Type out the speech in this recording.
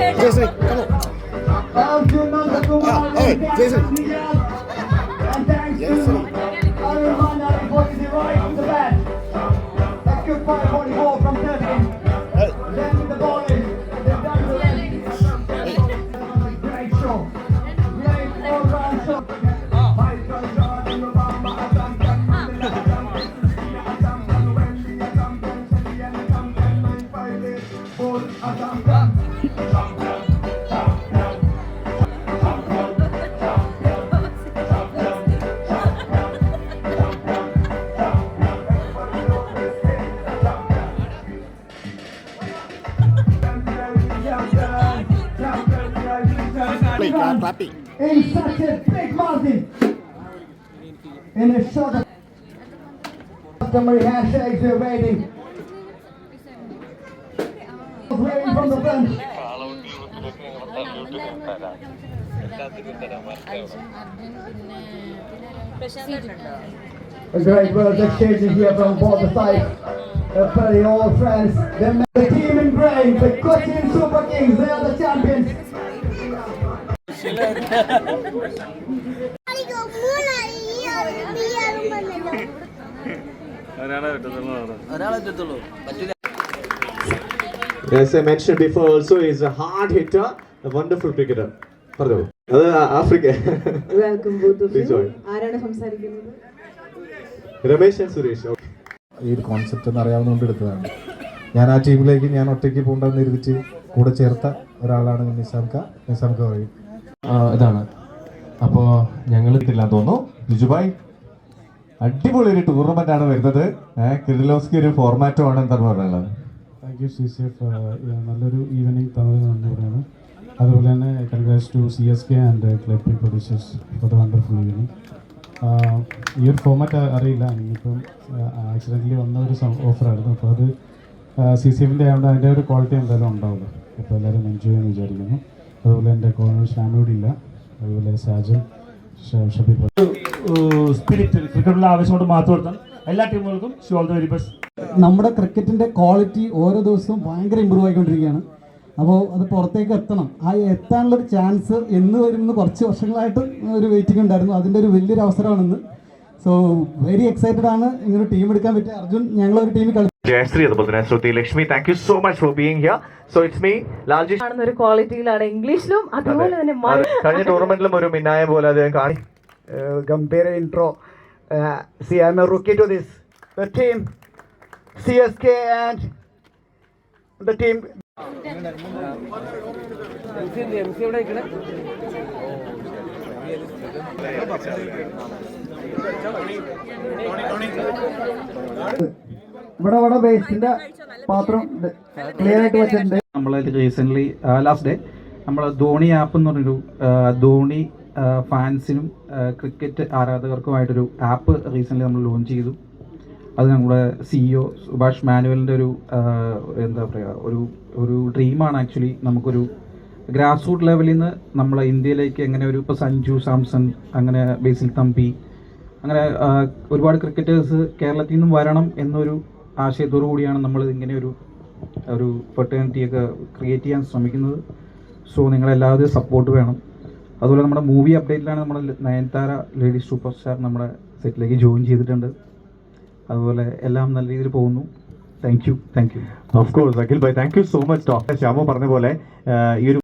Jason, come on. Yeah, hey, Jason. Are clapping. in such a big margin. In a short of customary handshakes we're waiting. Waiting from the front. A great word exchanging here from both the sides. A very old friends. Then the team in grey, the Cochin Super Kings, they are the champions. As I mentioned before, also is a hard hitter, a wonderful cricketer. പറഞ്ഞോ അത് Africa Ramesh Suresh ഈ ഒരു concept എന്ന് അറിയാവുന്നതുകൊണ്ട് എടുത്തതാണ്. ഞാൻ ആ ടീമിലേക്ക് ഞാൻ ഒറ്റയ്ക്ക് പോകണ്ടെന്ന് ഇരുന്നിട്ട് കൂടെ ചേർത്ത ഒരാളാണ് നിസാംക. നിസാംക വഴി ഇതാണ്. അപ്പോൾ ഞങ്ങൾ ഇതില്ല തോന്നുന്നു. ലിജുബായ് അടിപൊളി ഒരു ടൂർണമെന്റ് ആണ് വരുന്നത്. കിർലോസ്കി ഒരു ഫോർമാറ്റും ആണ് എന്താണ് പറയുന്നത്? Thank you C C F നല്ലൊരു ഈവനിങ് തന്നതിന് നന്ദി പറയുന്നു. അതുപോലെ തന്നെ congrats to C S K and club producers for the wonderful evening ഈ ഒരു ഫോമാറ്റ് അറിയില്ല. ഇനിയിപ്പം ആക്സിഡന്റലി വന്ന ഒരു ഓഫറായിരുന്നു അപ്പോൾ അത് സി സി എഫിന്റെ ആയതുകൊണ്ട് അതിന്റെ ഒരു ക്വാളിറ്റി എന്തായാലും ഉണ്ടാവുള്ളൂ. അപ്പോൾ എല്ലാവരും എൻജോയ് ചെയ്യാൻ വിചാരിക്കുന്നു. അതുപോലെ എന്റെ കോർണർ ഷാമിയോട് ഇല്ല. അതുപോലെ സാജൻ ഷബീർ സ്പിരിറ്റ് ക്രിക്കറ്റുള്ള ആവേശം കൊണ്ട് മാത്രം എല്ലാ ടീമുകൾക്കും wish all the very best നമ്മുടെ ക്രിക്കറ്റിന്റെ ക്വാളിറ്റി ഓരോ ദിവസവും ഭയങ്കര ഇമ്പ്രൂവ് ആയിക്കൊണ്ടിരിക്കുകയാണ്. അപ്പോൾ അത് പുറത്തേക്ക് എത്തണം. ആ എത്താനുള്ള ഒരു ചാൻസ് എന്ന് വരുമെന്ന് കുറച്ച് വർഷങ്ങളായിട്ട് ഒരു വെയിറ്റിംഗ് ഉണ്ടായിരുന്നു. അതിന്റെ ഒരു വലിയൊരു അവസരമാണെന്ന്. സോ വെരി എക്സൈറ്റഡ് ആണ് ഇങ്ങനെ ടീം എടുക്കാൻ പറ്റിയ അർജുൻ ഞങ്ങളൊരു ടീമിൽ കളി ജയശ്രീ അതുപോലെ തന്നെ Shruti Lakshmi. Thank you so much for being here so it's me Lalji. കാണുന്ന ഒരു ക്വാളിറ്റിയിലാണ് ഇംഗ്ലീഷിലും അതുപോലെ തന്നെ കഴിഞ്ഞ ടൂർണമെന്റിലും ഒരു മിന്നായ പോലെ അദ്ദേഹം കാണി. uh, Gambhir intro. Uh, see, I'm a rookie to this. The team, CSK and the team. ഇവിടെ ഇവിടെ ബേസിന്റെ പാത്രം ക്ലിയർ ആയിട്ട് വെച്ചിട്ടുണ്ട്. നമ്മൾ റീസെന്റ് ലാസ്റ്റ് ഡേ നമ്മൾ ധോണി ആപ്പ് എന്ന് പറഞ്ഞൊരു ധോണി ഫാൻസിനും ക്രിക്കറ്റ് ആരാധകർക്കുമായിട്ടൊരു ആപ്പ് റീസെന്റ്ലി നമ്മൾ ലോഞ്ച് ചെയ്തു. അത് നമ്മുടെ സിഇഒ സുഭാഷ് മാനുവലിന്റെ ഒരു എന്താ പറയുക ഒരു ഒരു ഡ്രീമാണ് ആക്ച്വലി നമുക്കൊരു ഗ്രാസ് റൂട്ട് ലെവലിൽ നിന്ന് നമ്മളെ ഇന്ത്യയിലേക്ക് എങ്ങനെ ഒരു ഇപ്പോൾ സഞ്ജു സാംസൺ അങ്ങനെ ബേസിൽ തമ്പി അങ്ങനെ ഒരുപാട് ക്രിക്കറ്റേഴ്സ് കേരളത്തിൽ നിന്നും വരണം എന്നൊരു ആശയത്തോടു കൂടിയാണ് നമ്മൾ ഇങ്ങനെ ഒരു ഒരു ഫെർട്ടേണിറ്റിയൊക്കെ ക്രിയേറ്റ് ചെയ്യാൻ ശ്രമിക്കുന്നത്. സോ നിങ്ങളെല്ലാവരും സപ്പോർട്ട് വേണം. അതുപോലെ നമ്മുടെ മൂവി അപ്ഡേറ്റിലാണ് നമ്മുടെ നയൻതാര ലേഡി സൂപ്പർ സ്റ്റാർ നമ്മുടെ സെറ്റിലേക്ക് ജോയിൻ ചെയ്തിട്ടുണ്ട്. അതുപോലെ എല്ലാം നല്ല രീതിയിൽ പോകുന്നു. Thank you thank you of course Akhil bhai thank you so much doctor Shyamu പറഞ്ഞ പോലെ ഈ ഒരു